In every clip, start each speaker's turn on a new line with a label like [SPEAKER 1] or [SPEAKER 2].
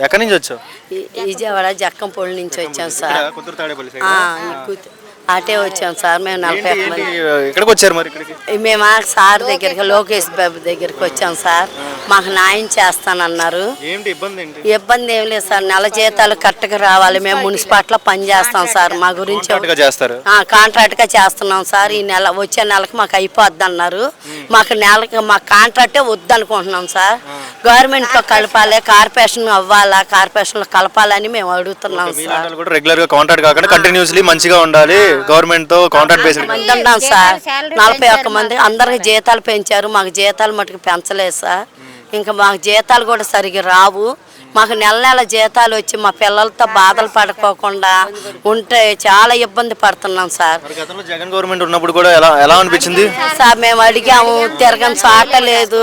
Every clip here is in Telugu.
[SPEAKER 1] ఎక్కడి నుంచి వచ్చావు?
[SPEAKER 2] విజయవాడ జక్కంపొడి నుంచి వచ్చాం సార్.
[SPEAKER 1] కుదురు తాడేపల్లి
[SPEAKER 2] ఆ, ఈ కూతు- అటే వచ్చాం సార్ మేము నలభై ఒక్క మంది
[SPEAKER 1] ఎక్కడికి వచ్చారు మరి ఇక్కడికి?
[SPEAKER 2] మేము ఆ సార్ దగ్గరికి లోకేష్ బాబు దగ్గరికి వచ్చాం సార్. మాకు న్యాయం చేస్తానన్నారు.
[SPEAKER 1] ఏంటి ఇబ్బంది ఏంటి?
[SPEAKER 2] ఇబ్బంది ఏం లేదు సార్. నెల జీతాలు కరెక్ట్గా రావాలి. మేము మున్సిపాలిటీలో పని చేస్తాం సార్. మా గురించి
[SPEAKER 1] కాంట్రాక్ట్గా చేస్తారు.
[SPEAKER 2] ఆ, కాంట్రాక్ట్గా చేస్తున్నాం సార్. ఈ నెల వచ్చే నెలకి మాకు అయిపోద్ది అన్నారు. మాకు నెలకి మా కాంట్రాక్టే వద్దనుకుంటున్నాం సార్. గవర్నమెంట్లో కలపాలి కార్పొరేషన్ అవ్వాలా కార్పొరేషన్లో కలపాలని మేము అడుగుతున్నాం సార్.
[SPEAKER 1] లాంటి వాళ్ళు కూడా రెగ్యులర్గా కాంట్రాక్ట్ కాకుండా కంటిన్యూస్లీ మంచిగా ఉండాలి గవర్నమెంట్తో కాంట్రాక్ట్ బేస్డ్
[SPEAKER 2] మంది ఉన్నాం సార్. నలభై ఒక్క మంది అందరికి జీతాలు పెంచారు మాకు జీతాలు మటుకు పెంచలేదు సార్. ఇంకా మాకు జీతాలు కూడా సరిగ్గా రావు. మాకు నెల నెల జీతాలు వచ్చి మా పిల్లలతో బాధలు పడుకోకుండా ఉంటే చాలా ఇబ్బంది పడుతున్నాం సార్.
[SPEAKER 1] జగన్ గవర్నమెంట్ ఉన్నప్పుడు కూడా ఎలా ఎలా అనిపించింది?
[SPEAKER 2] సార్ మేము అడిగాము తిరగని చాట లేదు.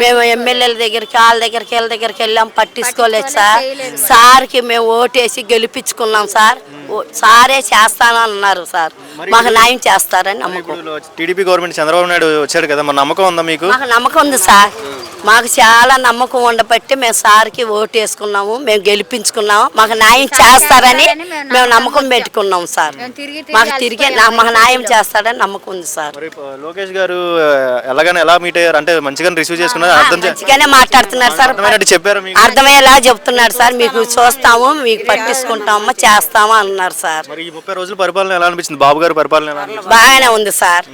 [SPEAKER 2] మేము ఎమ్మెల్యేల దగ్గరికి వాళ్ళ దగ్గరికి వీళ్ళ దగ్గరికి వెళ్ళాం పట్టించుకోలేదు సార్. సార్కి మేము ఓటేసి గెలిపించుకున్నాం సార్. సారే చేస్తానన్నారు సార్. మాకు న్యాయం చేస్తారని నమ్మకం.
[SPEAKER 1] టీడీపీ గవర్నమెంట్ చంద్రబాబు నాయుడు వచ్చాడు కదా మరి నమ్మకం ఉందా మీకు?
[SPEAKER 2] మాకు నమ్మకం ఉంది సార్. మాకు చాలా నమ్మకం ఉండబట్టి మేము సార్కి ఓటు వేసుకున్నాము మేము గెలిపించుకున్నాము మాకు న్యాయం చేస్తారని మేము నమ్మకం పెట్టుకున్నాం సార్. మాకు తిరిగి మాకు న్యాయం చేస్తారని నమ్మకం ఉంది సార్.
[SPEAKER 1] లోకేష్ గారు ఎలాగైనా ఎలా మీట్ అయ్యారు? అంటే మంచిగా రిసీవ్ చేసుకున్నారు? అర్థం చే-
[SPEAKER 2] మంచిగానే మాట్లాడుతున్నారు సార్.
[SPEAKER 1] అర్థమైనట్టు చెప్పారు మీకు?
[SPEAKER 2] అర్థమయ్యేలా చెప్తున్నాడు సార్. మీకు చూస్తాము మీకు పట్టించుకుంటాము చేస్తాము అన్నారు. సార్.
[SPEAKER 1] మరి ఈ ముప్పై రోజుల పరిపాలన ఎలా అనిపించింది? బాబు గారి పరిపాలన ఎలా అనిపించింది?
[SPEAKER 2] బాగానే ఉంది సార్.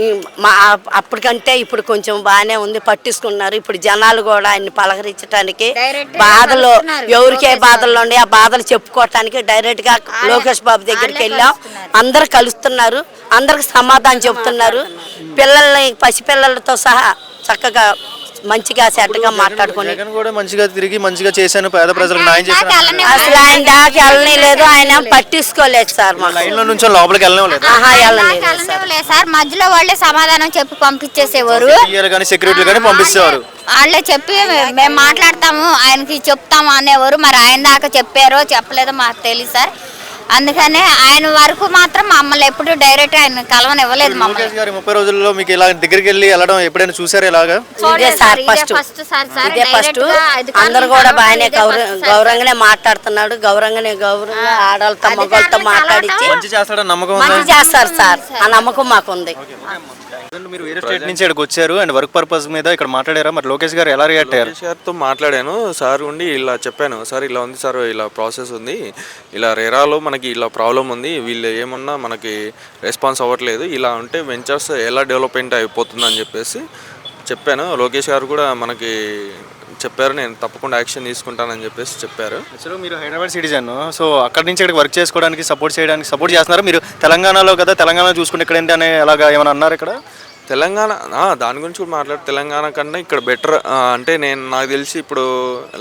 [SPEAKER 2] ఈ మా అప్పటికంటే ఇప్పుడు కొంచెం బాగానే ఉంది పట్టించుకున్నారు. ఇప్పుడు జనాలు కూడా ఆయన్ని పలకరించడానికి బాధలు ఎవరికే బాధలు ఉండి ఆ బాధలు చెప్పుకోవటానికి డైరెక్ట్గా లోకేష్ బాబు దగ్గరికి వెళ్ళాం. అందరు కలుస్తున్నారు. అందరికి సమాధానం చెప్తున్నారు. పిల్లల్ని పసిపిల్లలతో సహా చక్కగా మంచిగా సెట్గా మాట్లాడుకొని.
[SPEAKER 1] జగన్ కూడా మంచిగా తిరిగి మంచిగా చేశాను పేద ప్రజలకు న్యాయం చేశాను.
[SPEAKER 2] అసలు ఆయన దాకా వెళ్ళని లేదు ఆయన పట్టించుకోలేదు సార్ మాకు.
[SPEAKER 1] లైన్లో నుంచి లోపలికి వెళ్ళడం లేదు.
[SPEAKER 2] ఆహా వెళ్ళలేదు సార్.
[SPEAKER 3] మధ్యలో వాళ్ళే సమాధానం చెప్పి పంపించేసేవారు.
[SPEAKER 1] సీఏలు కానీ సెక్యూరిటీలు కానీ పంపిస్తేవారు
[SPEAKER 3] వాళ్ళే చెప్పి మేము మాట్లాడతాము ఆయనకి చెప్తాము అనేవారు. మరి ఆయన దాకా చెప్పారో చెప్పలేదో మాకు తెలియదు సార్. అందుకనే ఆయన వరకు మాత్రం మమ్మల్ని ఎప్పుడు డైరెక్ట్ ఆయన కలవనివ్వలేదు మమ్మల్ని
[SPEAKER 1] లోకేష్ గారి ముప్పై రోజుల్లో మీకు ఇలా దగ్గరికి వెళ్ళి వెళ్ళడం ఎప్పుడైనా చూసారు ఇలాగా?
[SPEAKER 2] ఇదే sir first
[SPEAKER 3] first sir sir
[SPEAKER 2] ఇదే ఫస్ట్
[SPEAKER 3] డైరెక్ట్గా అధికారులను
[SPEAKER 2] అందరు కూడా
[SPEAKER 3] కలవడం
[SPEAKER 2] బాగానే
[SPEAKER 3] ఇదే
[SPEAKER 2] గౌరవ
[SPEAKER 3] సార్.
[SPEAKER 2] గౌరవంగానే మాట్లాడుతున్నాడు గౌరవంగానే గౌరవంగా ఆడవాళ్ళతో మగవాళ్ళతో మాట్లాడించి
[SPEAKER 1] మంచి చేస్తాడని నమ్మకం ఉందా?
[SPEAKER 2] మంచి చేస్తారు సార్. ఆ నమ్మకం మాకుంది.
[SPEAKER 1] మీరు వేరే స్టేట్ నుంచి ఇక్కడికి వచ్చారు అండ్ వర్క్ పర్పస్ మీద ఇక్కడ మాట్లాడారా? మరి లోకేష్ గారు ఎలా రియాక్ట్ అయ్యారు?
[SPEAKER 4] లోకేష్ గారితో మాట్లాడాను. సార్ ఉండి ఇలా చెప్పాను. సార్ ఇలా ఉంది సార్ ఇలా ప్రాసెస్ ఉంది. ఇలా రేరాలో మనకి ఇలా ప్రాబ్లం ఉంది వీళ్ళు ఏమన్నా మనకి రెస్పాన్స్ అవ్వట్లేదు ఇలా ఉంటే వెంచర్స్ ఎలా డెవలప్మెంట్ అయిపోతుందని చెప్పేసి చెప్పాను. లోకేష్ గారు కూడా మనకి చెప్పారు నేను తప్పకుండా యాక్షన్ తీసుకుంటానని చెప్పేసి చెప్పారు.
[SPEAKER 1] అసలు మీరు హైదరాబాద్ సిటిజన్ సో అక్కడి నుంచి ఇక్కడికి వర్క్ చేసుకోవడానికి సపోర్ట్ చేయడానికి సపోర్ట్ చేస్తున్నారు? మీరు తెలంగాణలో కదా తెలంగాణ చూసుకుంటే ఇక్కడ ఏంటి అనే అలాగా ఏమైనా అన్నారు ఇక్కడ?
[SPEAKER 4] తెలంగాణ దాని గురించి కూడా మాట్లాడు తెలంగాణ కన్నా ఇక్కడ బెటర్ అంటే నేను నాకు తెలిసి ఇప్పుడు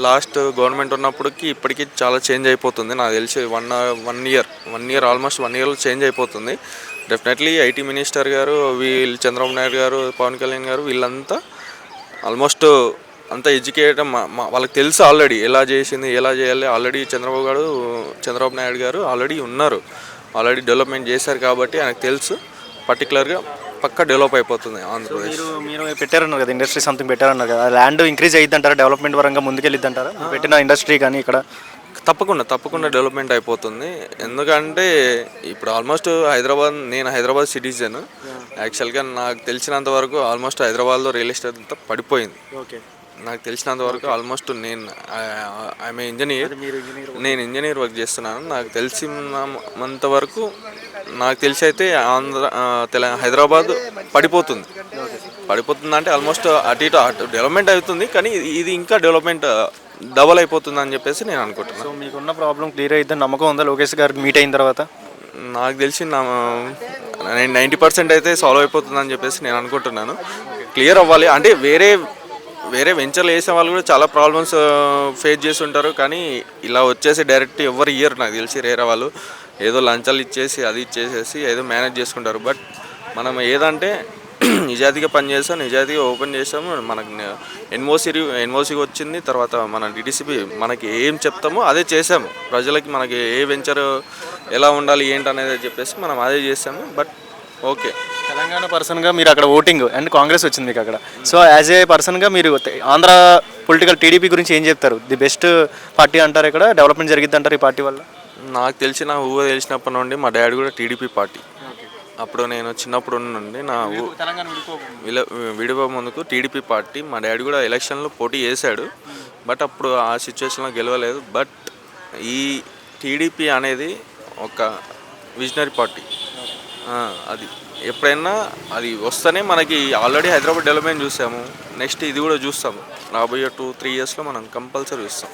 [SPEAKER 4] లాస్ట్ గవర్నమెంట్ ఉన్నప్పటికి ఇప్పటికి చాలా చేంజ్ అయిపోతుంది. నాకు తెలిసి one one year one year almost one ఇయర్లో చేంజ్ అయిపోతుంది. డెఫినెట్లీ ఐటీ మినిస్టర్ గారు వీళ్ళు చంద్రబాబు నాయుడు గారు పవన్ కళ్యాణ్ గారు వీళ్ళంతా ఆల్మోస్ట్ అంత ఎడ్యుకేట్ వాళ్ళకి తెలుసు ఆల్రెడీ ఎలా చేసింది ఎలా చేయాలి. ఆల్రెడీ చంద్రబాబు గారు చంద్రబాబు నాయుడు గారు ఆల్రెడీ ఉన్నారు. ఆల్రెడీ డెవలప్మెంట్ చేశారు కాబట్టి ఆయనకు తెలుసు. పర్టికులర్గా పక్కా డెవలప్ అయిపోతుంది ఆంధ్రప్రదేశ్.
[SPEAKER 1] మీరు పెట్టారన్నారు కదా ఇండస్ట్రీ సంథింగ్ పెట్టారన్నారు కదా. ల్యాండ్ ఇంక్రీజ్ అయ్యిద్ది అంటారా డెవలప్మెంట్ పరంగా ముందుకెళ్ళిద్ది అంటారా పెట్టిన ఇండస్ట్రీ కానీ ఇక్కడ?
[SPEAKER 4] తప్పకుండా తప్పకుండా డెవలప్మెంట్ అయిపోతుంది. ఎందుకంటే ఇప్పుడు ఆల్మోస్ట్ హైదరాబాద్ నేను హైదరాబాద్ సిటిజన్ యాక్చువల్గా నాకు తెలిసినంత వరకు ఆల్మోస్ట్ హైదరాబాద్లో రియల్ ఎస్టేట్ అంతా పడిపోయింది.
[SPEAKER 1] ఓకే
[SPEAKER 4] నాకు తెలిసినంత వరకు ఆల్మోస్ట్ నేను ఐఎమ్ ఇంజనీర్ నేను ఇంజనీర్ వర్క్ చేస్తున్నాను. నాకు తెలిసినంత వరకు నాకు తెలిసి అయితే ఆంధ్ర ఆ, తెల హైదరాబాద్ పడిపోతుంది. పడిపోతుంది అంటే ఆల్మోస్ట్ అటు ఇటు అటు డెవలప్మెంట్ అవుతుంది. కానీ ఇది- ఇంకా డెవలప్మెంట్ డబల్ అయిపోతుంది అని చెప్పేసి నేను అనుకుంటున్నాను
[SPEAKER 1] సో మీకున్న ప్రాబ్లం క్లియర్ అయితే నమ్మకం ఉందా లోకేష్ గారికి మీట్ అయిన తర్వాత?
[SPEAKER 4] నాకు తెలిసి నా నేను నైంటీ పర్సెంట్ అయితే సాల్వ్ అయిపోతుందని చెప్పేసి నేను అనుకుంటున్నాను. క్లియర్ అవ్వాలి. అంటే వేరే వేరే వెంచర్లు వేసే వాళ్ళు కూడా చాలా ప్రాబ్లమ్స్ ఫేస్ చేసి ఉంటారు. కానీ ఇలా వచ్చేసి డైరెక్ట్ ఎవరు ఇయర్ నాకు తెలిసి రేరే వాళ్ళు. ఏదో లంచాలు ఇచ్చేసి అది ఇచ్చేసేసి ఏదో మేనేజ్ చేసుకుంటారు. బట్ మనం ఏదంటే నిజాయితీగా పని చేస్తాం నిజాయితీగా ఓపెన్ చేసాము. మనకు ఎన్ఓసి ఎన్ఓసికి వచ్చింది. తర్వాత మన డిటిసిపి మనకి ఏం చెప్తామో అదే చేసాము. ప్రజలకి మనకి ఏ వెంచర్ ఎలా ఉండాలి ఏంటి అనేది చెప్పేసి మనం అదే చేసాము. బట్ ఓకే
[SPEAKER 1] తెలంగాణ పర్సన్గా మీరు అక్కడ ఓటింగ్ అండ్ కాంగ్రెస్ వచ్చింది మీకు అక్కడ. సో యాజ్ ఏ పర్సన్గా మీరు ఆంధ్ర పొలిటికల్ టీడీపీ గురించి ఏం చెప్తారు? ది బెస్ట్ పార్టీ అంటారు ఇక్కడ డెవలప్మెంట్ జరిగిద్ది అంటారు ఈ పార్టీ వల్ల?
[SPEAKER 4] నాకు తెలిసిన ఊహ తెలిసినప్పటి నుండి మా డాడీ కూడా టీడీపీ పార్టీ. అప్పుడు నేను చిన్నప్పుడు నుండి నా విడిపో ముందుకు టీడీపీ పార్టీ మా డాడీ కూడా ఎలక్షన్లో పోటీ చేశాడు. బట్ అప్పుడు ఆ సిచ్యువేషన్లో గెలవలేదు. బట్ ఈ టీడీపీ అనేది ఒక విజనరీ పార్టీ. అది. ఎప్పుడైనా అది వస్తేనే మనకి ఆల్రెడీ హైదరాబాద్ డెవలప్మెంట్ చూసాము. నెక్స్ట్ ఇది కూడా చూస్తాము. రాబోయే టూ త్రీ ఇయర్స్లో మనం కంపల్సరీ చూస్తాం.